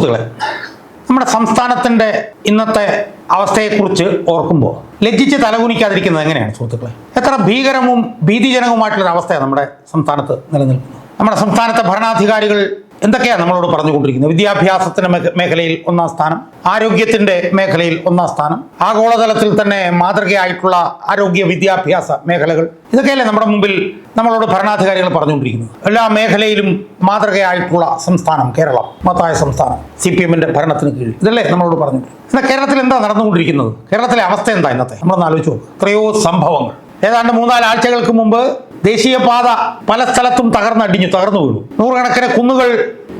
സുഹൃത്തുക്കളെ നമ്മുടെ സംസ്ഥാനത്തിന്റെ ഇന്നത്തെ അവസ്ഥയെക്കുറിച്ച് ഓർക്കുമ്പോൾ ലജ്ജിച്ച് തലകുനിക്കാതിരിക്കുന്നത് എങ്ങനെയാണ് സുഹൃത്തുക്കളെ? എത്ര ഭീകരവും ഭീതിജനകവുമായിട്ടുള്ളൊരു അവസ്ഥയാണ് നമ്മുടെ സംസ്ഥാനത്ത് നിലനിൽക്കുന്നത്. നമ്മുടെ സംസ്ഥാനത്തെ ഭരണാധികാരികൾ എന്തൊക്കെയാണ് നമ്മളോട് പറഞ്ഞുകൊണ്ടിരിക്കുന്നത്? വിദ്യാഭ്യാസത്തിന്റെ മേഖ- മേഖലയിൽ ഒന്നാം സ്ഥാനം ആരോഗ്യത്തിന്റെ മേഖലയിൽ ഒന്നാം സ്ഥാനം ആഗോളതലത്തിൽ തന്നെ മാതൃകയായിട്ടുള്ള ആരോഗ്യ വിദ്യാഭ്യാസ മേഖലകൾ. ഇതൊക്കെയല്ലേ നമ്മുടെ മുമ്പിൽ നമ്മളോട് ഭരണാധികാരികൾ പറഞ്ഞുകൊണ്ടിരിക്കുന്നത്. എല്ലാ മേഖലയിലും മാതൃകയായിട്ടുള്ള സംസ്ഥാനം കേരളം മത്തായ സംസ്ഥാനം സി പി എമ്മിന്റെ ഭരണത്തിന് കീഴിൽ. ഇതല്ലേ നമ്മളോട് പറഞ്ഞു എന്നാൽ കേരളത്തിൽ എന്താ നടന്നുകൊണ്ടിരിക്കുന്നത്? കേരളത്തിലെ അവസ്ഥ എന്താ ഇന്നത്തെ? നമ്മളൊന്ന് ആലോചിച്ചു എത്രയോ സംഭവങ്ങൾ. ഏതാണ്ട് മൂന്നാൽ ആഴ്ചകൾക്ക് മുമ്പ് ദേശീയപാത പല സ്ഥലത്തും തകർന്നടിഞ്ഞു തകർന്നു വീണു. നൂറുകണക്കിന് കുന്നുകൾ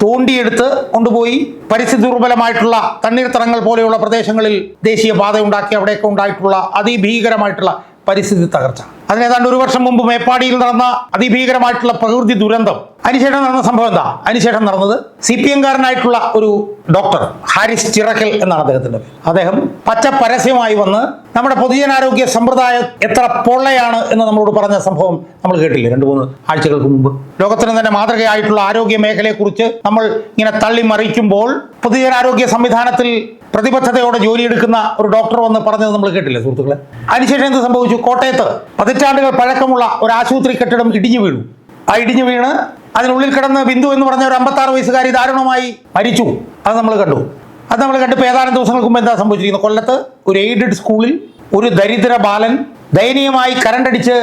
തോണ്ടിയെടുത്ത് കൊണ്ടുപോയി പരിസ്ഥിതി ദുർബലമായിട്ടുള്ള തണ്ണീർത്തടങ്ങൾ പോലെയുള്ള പ്രദേശങ്ങളിൽ ദേശീയപാത ഉണ്ടാക്കി അവിടെയൊക്കെ ഉണ്ടായിട്ടുള്ള അതിഭീകരമായിട്ടുള്ള പരിസ്ഥിതി തകർച്ച. അതിനേതാണ്ട് ഒരു വർഷം മുമ്പ് മേപ്പാടിയിൽ നടന്ന അതിഭീകരമായിട്ടുള്ള പ്രകൃതി ദുരന്തം അതിനുശേഷം നടന്ന സംഭവം എന്താ? അതിനുശേഷം നടന്നത് സി പി എംകാരനായിട്ടുള്ള ഒരു ഡോക്ടർ ഹാരിസ് ചിറക്കൽ എന്നാണ് അദ്ദേഹത്തിന്റെ പേര്. അദ്ദേഹം പച്ച പരസ്യമായി വന്ന് നമ്മുടെ പൊതുജനാരോഗ്യ സമ്പ്രദായം എത്ര പൊള്ളയാണ് എന്ന് നമ്മളോട് പറഞ്ഞ സംഭവം നമ്മൾ കേട്ടില്ലേ രണ്ട് മൂന്ന് ആഴ്ചകൾക്ക് മുമ്പ്? ലോകത്തിന് തന്നെ മാതൃകയായിട്ടുള്ള ആരോഗ്യ മേഖലയെക്കുറിച്ച് നമ്മൾ ഇങ്ങനെ തള്ളി മറിക്കുമ്പോൾ പൊതുജനാരോഗ്യ സംവിധാനത്തിൽ പ്രതിബദ്ധതയോടെ ജോലിയെടുക്കുന്ന ഒരു ഡോക്ടർ വന്ന് പറഞ്ഞത് നമ്മൾ കേട്ടില്ലേ സുഹൃത്തുക്കളെ? അതിനുശേഷം എന്ത് സംഭവിച്ചു? കോട്ടയത്ത് പതിറ്റാണ്ടുകൾ പഴക്കമുള്ള ഒരു ആശുപത്രി കെട്ടിടം ഇടിഞ്ഞു വീണു. ആ ഇടിഞ്ഞു വീണ് അതിനുള്ളിൽ കിടന്ന് ബിന്ദു എന്ന് പറഞ്ഞ ഒരു അമ്പത്താറ് വയസ്സുകാരി ദാരുണമായി മരിച്ചു. അത് നമ്മൾ കണ്ടു. അത് നമ്മൾ കണ്ട് ഏതാനും ദിവസങ്ങൾക്ക് മുമ്പ് എന്താ സംഭവിച്ചിരിക്കുന്നത് കൊല്ലത്ത് ഒരു എയ്ഡഡ് സ്കൂളിൽ ഒരു ദരിദ്ര ബാലൻ ദയനീയമായി കരണ്ടടിച്ച്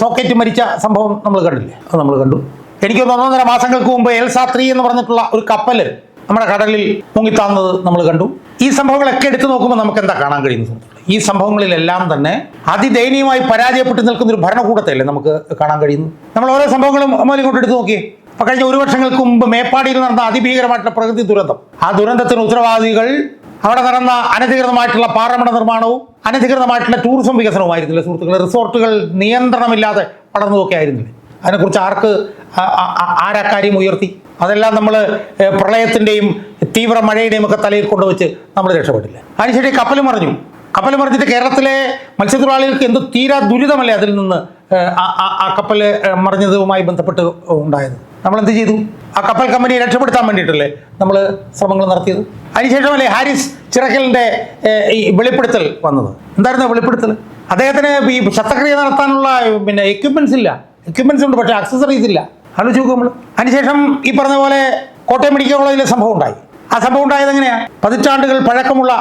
ഷോക്കേറ്റ് മരിച്ച സംഭവം നമ്മൾ കണ്ടില്ലേ? അത് നമ്മൾ കണ്ടു. എനിക്കൊന്ന് ഒന്നൊന്നര മാസങ്ങൾക്ക് മുമ്പ് എൽ സാത്രി എന്ന് പറഞ്ഞിട്ടുള്ള ഒരു കപ്പൽ നമ്മുടെ കടലിൽ മുങ്ങിത്താന്നത് നമ്മൾ കണ്ടു. ഈ സംഭവങ്ങളൊക്കെ എടുത്തു നോക്കുമ്പോൾ നമുക്ക് എന്താ കാണാൻ കഴിയുന്നത്? ഈ സംഭവങ്ങളിലെല്ലാം തന്നെ അതിദയനീയമായി പരാജയപ്പെട്ടു നിൽക്കുന്ന ഒരു ഭരണകൂടത്തെയല്ലേ നമുക്ക് കാണാൻ കഴിയുന്നു നമ്മൾ ഓരോ സംഭവങ്ങളും അമ്മയിൽ കൊണ്ട് എടുത്തു നോക്കിയേ. അപ്പൊ കഴിഞ്ഞ ഒരു വർഷങ്ങൾക്ക് മുമ്പ് മേപ്പാടിയിൽ നടന്ന അതിഭീകരമായിട്ടുള്ള പ്രകൃതി ദുരന്തം. ആ ദുരന്തത്തിന് ഉത്തരവാദികൾ അവിടെ നടന്ന അനധികൃതമായിട്ടുള്ള പാറമട നിർമ്മാണവും അനധികൃതമായിട്ടുള്ള ടൂറിസം വികസനവുമായിരുന്നില്ല സുഹൃത്തുക്കൾ റിസോർട്ടുകൾ നിയന്ത്രണമില്ലാതെ വളർന്നതൊക്കെ ആയിരുന്നില്ലേ അതിനെക്കുറിച്ച് ആർക്ക് ആരാക്കാര്യം ഉയർത്തി? അതെല്ലാം നമ്മൾ പ്രളയത്തിന്റെയും തീവ്ര മഴയുടെയും ഒക്കെ തലയിൽ കൊണ്ടുവച്ച് നമ്മൾ രക്ഷപ്പെട്ടില്ല. അതിനുശേഷം കപ്പൽ മറിഞ്ഞു. കപ്പൽ മറിഞ്ഞിട്ട് കേരളത്തിലെ മത്സ്യത്തൊഴിലാളികൾക്ക് എന്തോ തീരാ ദുരിതമല്ലേ അതിൽ നിന്ന് ആ- കപ്പൽ മറിഞ്ഞതുമായി ബന്ധപ്പെട്ട് ഉണ്ടായത്? നമ്മൾ എന്ത് ചെയ്തു? ആ കപ്പൽ കമ്പനിയെ രക്ഷപ്പെടുത്താൻ വേണ്ടിയിട്ടല്ലേ നമ്മൾ ശ്രമങ്ങൾ നടത്തിയത്? അതിനുശേഷമല്ലേ ഹാരിസ് ചിറക്കലിന്റെ ഈ വെളിപ്പെടുത്തൽ വന്നത്? എന്തായിരുന്നു വെളിപ്പെടുത്തൽ? അദ്ദേഹത്തിന് ഈ ശസ്ത്രക്രിയ നടത്താനുള്ള പിന്നെ എക്യുപ്മെന്റ്സ് ഇല്ല. എക്യുപ്മെന്റ്സ് ഉണ്ട് പക്ഷേ അക്സസറീസ് ഇല്ല. ആലോചിച്ച് നോക്കും നമ്മൾ അതിനുശേഷം ഈ പറഞ്ഞ പോലെ കോട്ടയം മെഡിക്കൽ കോളേജിലെ സംഭവം ഉണ്ടായി. ആ സംഭവം ഉണ്ടായത് എങ്ങനെയാണ് പതിറ്റാണ്ടുകൾ പഴക്കമുള്ള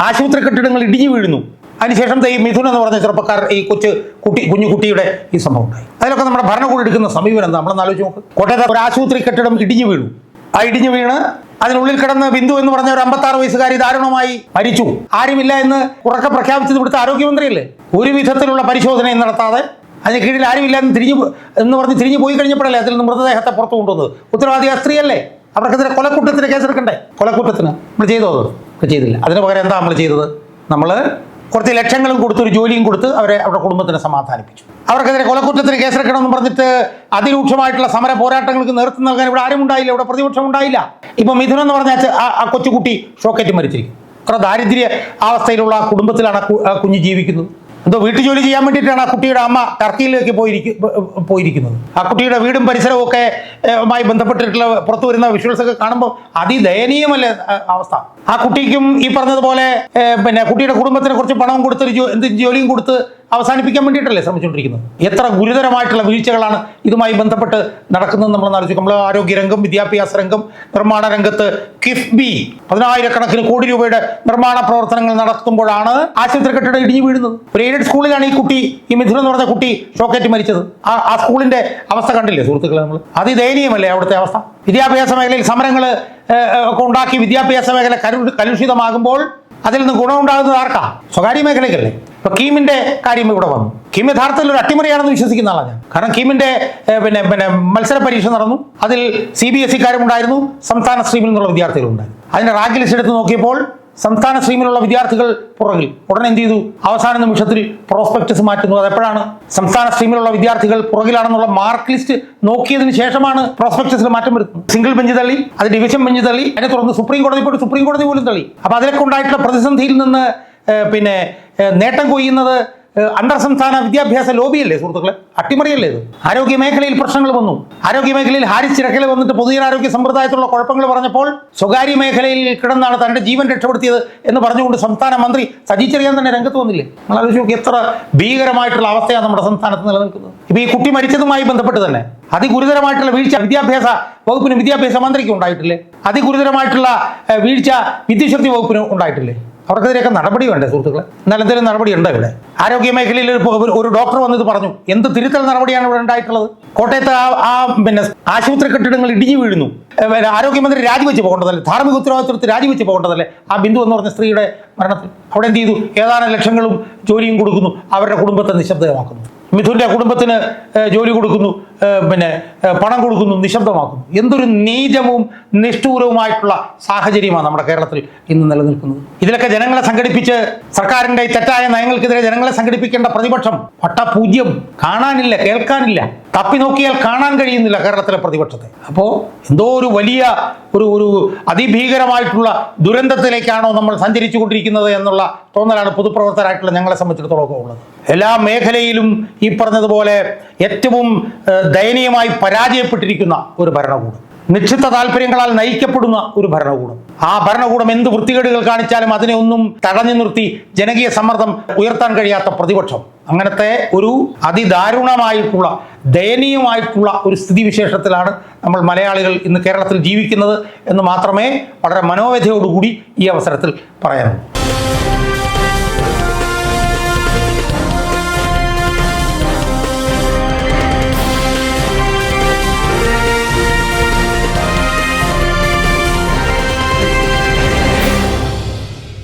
ആശുപത്രി കെട്ടിടങ്ങൾ ഇടിഞ്ഞു വീഴുന്നു. അതിനുശേഷം ഈ മിഥുൻ എന്ന് പറഞ്ഞ ചെറുപ്പക്കാർ ഈ കൊച്ചു കുട്ടി കുഞ്ഞു കുട്ടിയുടെ ഈ സംഭവം ഉണ്ടായി. അതിലൊക്കെ നമ്മുടെ ഭരണകൂടം എടുക്കുന്ന സമീപനം നമ്മളൊന്ന് ആലോചിച്ച് നോക്ക്. കോട്ടയത്തെ ഒരു ആശുപത്രി കെട്ടിടം ഇടിഞ്ഞു വീണു. ആ ഇടിഞ്ഞു വീണ് അതിനുള്ളിൽ കിടന്ന് ബിന്ദു എന്ന് പറഞ്ഞ ഒരു അമ്പത്താറ് വയസ്സുകാരി ദാരുണമായി മരിച്ചു. ആരുമില്ല എന്ന് ഉറക്കെ പ്രഖ്യാപിച്ചത് ഇവിടുത്തെ ആരോഗ്യമന്ത്രിയല്ലേ? ഒരു വിധത്തിലുള്ള പരിശോധനയും നടത്താതെ അതിന് കീഴിൽ ആരുമില്ലെന്ന് തിരിഞ്ഞു എന്ന് പറഞ്ഞ് തിരിഞ്ഞു പോയി കഴിഞ്ഞപ്പോഴല്ലേ അതിൽ നിന്ന് മൃതദേഹത്തെ പുറത്തു കൊണ്ടുവന്നത്? ഉത്തരവാദി ആ സ്ത്രീയല്ലേ? അവർക്കെതിരെ കൊലക്കുറ്റത്തിന് കേസെടുക്കണ്ടേ? കൊലക്കുറ്റത്തിന്. നമ്മൾ ചെയ്തോ അത്? ചെയ്തില്ല. അതിന് പകരം എന്താ നമ്മൾ ചെയ്തത്? നമ്മൾ കുറച്ച് ലക്ഷങ്ങളും കൊടുത്ത് ഒരു ജോലിയും കൊടുത്ത് അവരെ അവരുടെ കുടുംബത്തിനെ സമാധാനിപ്പിച്ചു. അവർക്കെതിരെ കൊലക്കുറ്റത്തിന് കേസെടുക്കണമെന്ന് പറഞ്ഞിട്ട് അതിരൂക്ഷമായിട്ടുള്ള സമര പോരാട്ടങ്ങൾക്ക് നേതൃത്വം നൽകാൻ ഇവിടെ ആരും ഉണ്ടായില്ല. ഇവിടെ പ്രതിപക്ഷം ഉണ്ടായില്ല. ഇപ്പം മിഥുൻ എന്ന് പറഞ്ഞാൽ ആ കൊച്ചുകുട്ടി ഷോക്കേറ്റ് മരിച്ചിരിക്കും അത്ര ദാരിദ്ര്യ അവസ്ഥയിലുള്ള കുടുംബത്തിലാണ് കുഞ്ഞ് ജീവിക്കുന്നത്. എന്തോ വീട്ടു ജോലി ചെയ്യാൻ വേണ്ടിയിട്ടാണ് ആ കുട്ടിയുടെ അമ്മ ടർക്കിയിലേക്ക് പോയിരിക്കും പോയിരിക്കുന്നത്. ആ കുട്ടിയുടെ വീടും പരിസരവും ഒക്കെ മായി ബന്ധപ്പെട്ടിട്ടുള്ള പുറത്തു വരുന്ന വിഷ്വൽസ് ഒക്കെ കാണുമ്പോൾ അതിദയനീയമല്ലേ അവസ്ഥ. ആ കുട്ടിക്കും ഈ പറഞ്ഞതുപോലെ പിന്നെ കുട്ടിയുടെ കുടുംബത്തിന് കുറച്ച് പണവും കൊടുത്ത് ഒരു എന്ത് ജോലിയും കൊടുത്ത് അവസാനിപ്പിക്കാൻ വേണ്ടിയിട്ടല്ലേ ശ്രമിച്ചുകൊണ്ടിരിക്കുന്നത്? എത്ര ഗുരുതരമായിട്ടുള്ള വീഴ്ചകളാണ് ഇതുമായി ബന്ധപ്പെട്ട് നടക്കുന്നത് നമ്മൾ ആലോചിക്കും. നമ്മൾ ആരോഗ്യരംഗം വിദ്യാഭ്യാസ രംഗം നിർമ്മാണ രംഗത്ത് കിഫ്ബി പതിനായിരക്കണക്കിന് കോടി രൂപയുടെ നിർമ്മാണ പ്രവർത്തനങ്ങൾ നടത്തുമ്പോഴാണ് ആശുപത്രി കെട്ടിടം ഇടിഞ്ഞു വീഴുന്നത്. ഒരു എയ്ഡഡ് സ്കൂളിലാണ് ഈ കുട്ടി ഈ മിഥുൻ എന്ന് പറഞ്ഞ കുട്ടി ഷോക്കേറ്റ് മരിച്ചത്. ആ ആ സ്കൂളിന്റെ അവസ്ഥ കണ്ടില്ലേ സുഹൃത്തുക്കളെ നമ്മൾ? അത് ദയനീയമല്ലേ അവിടുത്തെ അവസ്ഥ? വിദ്യാഭ്യാസ മേഖലയിൽ സമരങ്ങൾ ഒക്കെ ഉണ്ടാക്കി വിദ്യാഭ്യാസ മേഖല കലു കലുഷിതമാകുമ്പോൾ അതിൽ നിന്ന് ഗുണമുണ്ടാകുന്നത് ആർക്കാ? സ്വകാര്യ മേഖലയ്ക്കല്ലേ. ഇപ്പൊ കീമിന്റെ കാര്യം ഇവിടെ വന്നു. കീം യഥാർത്ഥത്തിൽ ഒരു അട്ടിമറിയാണെന്ന് വിശ്വസിക്കുന്ന ആളാണ് ഞാൻ. കാരണം കീമിന്റെ പിന്നെ പിന്നെ മത്സര പരീക്ഷ നടന്നു. അതിൽ സി ബി എസ് ഇക്കാരും ഉണ്ടായിരുന്നു. സംസ്ഥാന സ്ട്രീമിൽ നിന്നുള്ള വിദ്യാർത്ഥികളും ഉണ്ടായിരുന്നു. അതിന്റെ റാങ്ക് ലിസ്റ്റ് എടുത്ത് നോക്കിയപ്പോൾ സംസ്ഥാന സ്ട്രീമിലുള്ള വിദ്യാർത്ഥികൾ പുറകിൽ. ഉടനെ എന്ത് ചെയ്തു? അവസാന നിമിഷത്തിൽ പ്രോസ്പെക്ടസ് മാറ്റുന്നു അത് എപ്പോഴാണ്? സംസ്ഥാന സ്ട്രീമിലുള്ള വിദ്യാർത്ഥികൾ പുറകിലാണെന്നുള്ള മാർക്ക് ലിസ്റ്റ് നോക്കിയതിന് ശേഷമാണ് പ്രോസ്പെക്ടസിൽ മാറ്റം വരുത്തുന്നത് സിംഗിൾ ബെഞ്ച് തള്ളി അത് ഡിവിഷൻ ബെഞ്ച് തള്ളി അതിനെ തുടർന്ന് സുപ്രീം കോടതി പോയിട്ട് സുപ്രീം കോടതി പോലും തള്ളി. അപ്പൊ അതിലൊക്കെ ഉണ്ടായിട്ടുള്ള പ്രതിസന്ധിയിൽ നിന്ന് പിന്നെ നേട്ടം കൊയ്യുന്നത് അന്തർ സംസ്ഥാന വിദ്യാഭ്യാസ ലോബിയല്ലേ സുഹൃത്തുക്കളെ? അട്ടിമറിയല്ലേ ഇത്? ആരോഗ്യ മേഖലയിൽ പ്രശ്നങ്ങൾ വന്നു. ആരോഗ്യ മേഖലയിൽ ഹാരിസ് ചിരക്കൽ വന്നിട്ട് പൊതുജനാരോഗ്യ സമ്പ്രദായത്തിലുള്ള കുഴപ്പങ്ങൾ പറഞ്ഞപ്പോൾ സ്വകാര്യ മേഖലയിൽ കിടന്നാണ് തന്റെ ജീവൻ രക്ഷപ്പെടുത്തിയത് എന്ന് പറഞ്ഞുകൊണ്ട് സംസ്ഥാന മന്ത്രി സജി ചെറിയാൻ തന്നെ രംഗത്ത് വന്നില്ലേ? നമ്മൾ ആലോചിച്ച് നോക്കി എത്ര ഭീകരമായിട്ടുള്ള അവസ്ഥയാണ് നമ്മുടെ സംസ്ഥാനത്ത് നിലനിൽക്കുന്നത്. ഇപ്പൊ ഈ കുട്ടി മരിച്ചതുമായി ബന്ധപ്പെട്ട് തന്നെ അതിഗുരുതരമായിട്ടുള്ള വീഴ്ച വിദ്യാഭ്യാസ വകുപ്പിനും വിദ്യാഭ്യാസ മന്ത്രിക്കും ഉണ്ടായിട്ടില്ലേ? അതിഗുരുതരമായിട്ടുള്ള വീഴ്ച വിദ്യാശക്തി വകുപ്പിനും ഉണ്ടായിട്ടില്ലേ? അവർക്കെതിരെയൊക്കെ നടപടി വേണ്ടേ സുഹൃത്തുക്കളെ. എന്നാൽ എന്തെങ്കിലും നടപടി ഉണ്ടോ ഇവിടെ? ആരോഗ്യ മേഖലയിൽ ഒരു- ഡോക്ടർ വന്നിട്ട് പറഞ്ഞു. എന്ത് തിരുത്തൽ നടപടിയാണ് ഇവിടെ ഉണ്ടായിട്ടുള്ളത്? കോട്ടയത്ത് ആ പിന്നെ ആശുപത്രി കെട്ടിടങ്ങൾ ഇടിഞ്ഞു വീഴുന്നു. ആരോഗ്യമന്ത്രി രാജിവെച്ച് പോകേണ്ടതല്ലേ? ധാർമ്മിക ഉത്തരവാദിത്വത്തിൽ രാജിവെച്ച് പോകേണ്ടതല്ലേ? ആ ബിന്ദു എന്ന് പറഞ്ഞ സ്ത്രീയുടെ മരണത്തിൽ. അവിടെ എന്ത് ചെയ്തു? ഏതാനും ലക്ഷങ്ങളും ജോലിയും കൊടുക്കുന്നു. അവരുടെ കുടുംബത്തെ നിശബ്ദമാക്കുന്നു. മിഥുന്റെ കുടുംബത്തിന് ജോലി കൊടുക്കുന്നു. പിന്നെ പണം കൊടുക്കുന്നു നിശബ്ദമാക്കുന്നു. എന്തൊരു നീചവും നിഷ്ഠൂരവുമായിട്ടുള്ള സാഹചര്യമാണ് നമ്മുടെ കേരളത്തിൽ ഇന്ന് നിലനിൽക്കുന്നത്. ഇതിലൊക്കെ ജനങ്ങളെ സംഘടിപ്പിച്ച് സർക്കാരിന്റെ ഈ തെറ്റായ നയങ്ങൾക്കെതിരെ ജനങ്ങളെ സംഘടിപ്പിക്കേണ്ട പ്രതിപക്ഷം പട്ടപൂജ്യം കാണാനില്ല കേൾക്കാനില്ല. തപ്പി നോക്കിയാൽ കാണാൻ കഴിയുന്നില്ല കേരളത്തിലെ പ്രതിപക്ഷത്തെ. അപ്പോൾ എന്തോ ഒരു വലിയ ഒരു ഒരു അതിഭീകരമായിട്ടുള്ള ദുരന്തത്തിലേക്കാണോ നമ്മൾ സഞ്ചരിച്ചു കൊണ്ടിരിക്കുന്നത് എന്നുള്ള തോന്നലാണ് പൊതുപ്രവർത്തകരായിട്ടുള്ള ഞങ്ങളെ സംബന്ധിച്ചിടത്തോളം ഉള്ളത്. എല്ലാ മേഖലയിലും ഈ പറഞ്ഞതുപോലെ ഏറ്റവും ദയനീയമായി പരാജയപ്പെട്ടിരിക്കുന്ന ഒരു ഭരണകൂടം. നിക്ഷിപ്ത താല്പര്യങ്ങളാൽ നയിക്കപ്പെടുന്ന ഒരു ഭരണകൂടം. ആ ഭരണകൂടം എന്ത് വൃത്തികേടുകൾ കാണിച്ചാലും അതിനെ ഒന്നും തടഞ്ഞു നിർത്തി ജനകീയ സമ്മർദ്ദം ഉയർത്താൻ കഴിയാത്ത പ്രതിപക്ഷം. അങ്ങനത്തെ ഒരു അതിദാരുണമായിട്ടുള്ള ദയനീയമായിട്ടുള്ള ഒരു സ്ഥിതിവിശേഷത്തിലാണ് നമ്മൾ മലയാളികൾ ഇന്ന് കേരളത്തിൽ ജീവിക്കുന്നത് എന്ന് മാത്രമേ വളരെ മനോവ്യഥയോടുകൂടി ഈ അവസരത്തിൽ പറയാനുള്ളൂ.